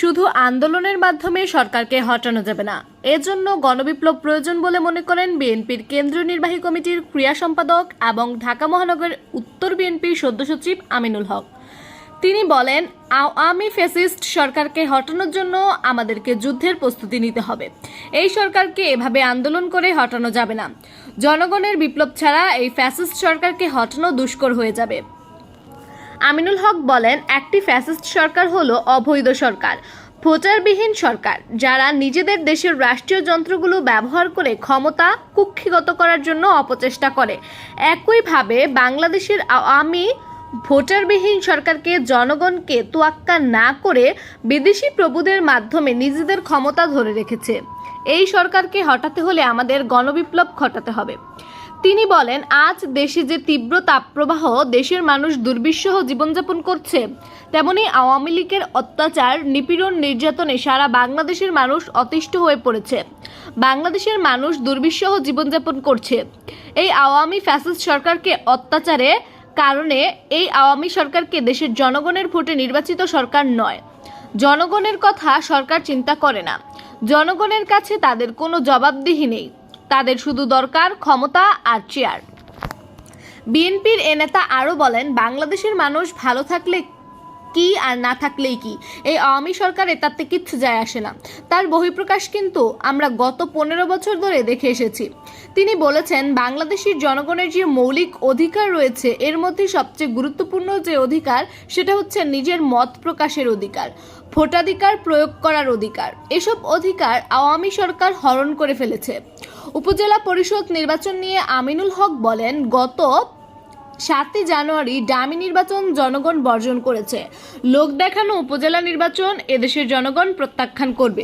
শুধু আন্দোলনের মাধ্যমে সরকারকে হটানো যাবে না। এজন্য গণবিপ্লব প্রয়োজন বলে মনে করেন বিএনপির কেন্দ্রীয় নির্বাহী কমিটির ক্রিয়া সম্পাদক এবং ঢাকা মহানগর উত্তর বিএনপির সদ্য সচিব আমিনুল হক। তিনি বলেন, আওয়ামী ফ্যাসিস্ট সরকারকে হটানোর জন্য আমাদেরকে যুদ্ধের প্রস্তুতি নিতে হবে। এই সরকারকে এভাবে আন্দোলন করে হটানো যাবে না। জনগণের বিপ্লব ছাড়া এই ফ্যাসিস্ট সরকারকে হটানো দুষ্কর হয়ে যাবে। আমিনুল হক বলেন, একটি ফ্যাসিস্ট সরকার হলো অবৈধ সরকার ভোটারবিহীন সরকার, যারা নিজেদের দেশের রাষ্ট্রীয় যন্ত্রগুলো ব্যবহার করে ক্ষমতা কুক্ষিগত করার জন্য অপচেষ্টা করে। একইভাবে বাংলাদেশের আওয়ামী ভোটারবিহীন সরকারকে জনগণকে তোয়াক্কা না করে বিদেশি প্রভুদের মাধ্যমে নিজেদের ক্ষমতা ধরে রেখেছে। এই সরকারকে হটাতে হলে আমাদের গণবিপ্লব ঘটাতে হবে। তিনি বলেন, আজ দেশে যে তীব্র তাপপ্রবাহ, দেশের মানুষ দুর্বিষহ জীবনযাপন করছে। তেমনি আওয়ামী লীগের অত্যাচার, নিপীড়ন, নির্যাতনে সারা বাংলাদেশের মানুষ অতিষ্ঠ হয়ে পড়েছে। বাংলাদেশের মানুষ দুর্বিষহ জীবনযাপন করছে। এই আওয়ামী ফ্যাসিস্ট সরকারকে অত্যাচারে কারণে এই আওয়ামী সরকারকে দেশের জনগণের ভোটে নির্বাচিত সরকার নয়। জনগণের কথা সরকার চিন্তা করে না। জনগণের কাছে তাদের কোনো জবাবদিহি নেই। তাদের শুধু দরকার ক্ষমতা আর চেয়ার। বিএনপির এ নেতা আরও বলেন, বাংলাদেশের মানুষ ভালো থাকলে কি আর না থাকলেই কি? এই আওয়ামী সরকারে তাতে কিচ্ছু যায় আসে না। তার বহিঃপ্রকাশ কিন্তু আমরা গত পনেরো বছর ধরে দেখে এসেছি। তিনি বলেছেন, বাংলাদেশের জনগণের যে মৌলিক অধিকার রয়েছে, এর মধ্যে সবচেয়ে গুরুত্বপূর্ণ যে অধিকার, সেটা হচ্ছে নিজের মত প্রকাশের অধিকার, ভোটাধিকার প্রয়োগ করার অধিকার। এসব অধিকার আওয়ামী সরকার হরণ করে ফেলেছে। উপজেলা পরিষদ নির্বাচন নিয়ে আমিনুল হক বলেন, গত সাতই জানুয়ারি ডামি নির্বাচন জনগণ বর্জন করেছে। লোক দেখানো উপজেলা নির্বাচন এদেশের জনগণ প্রত্যাখ্যান করবে।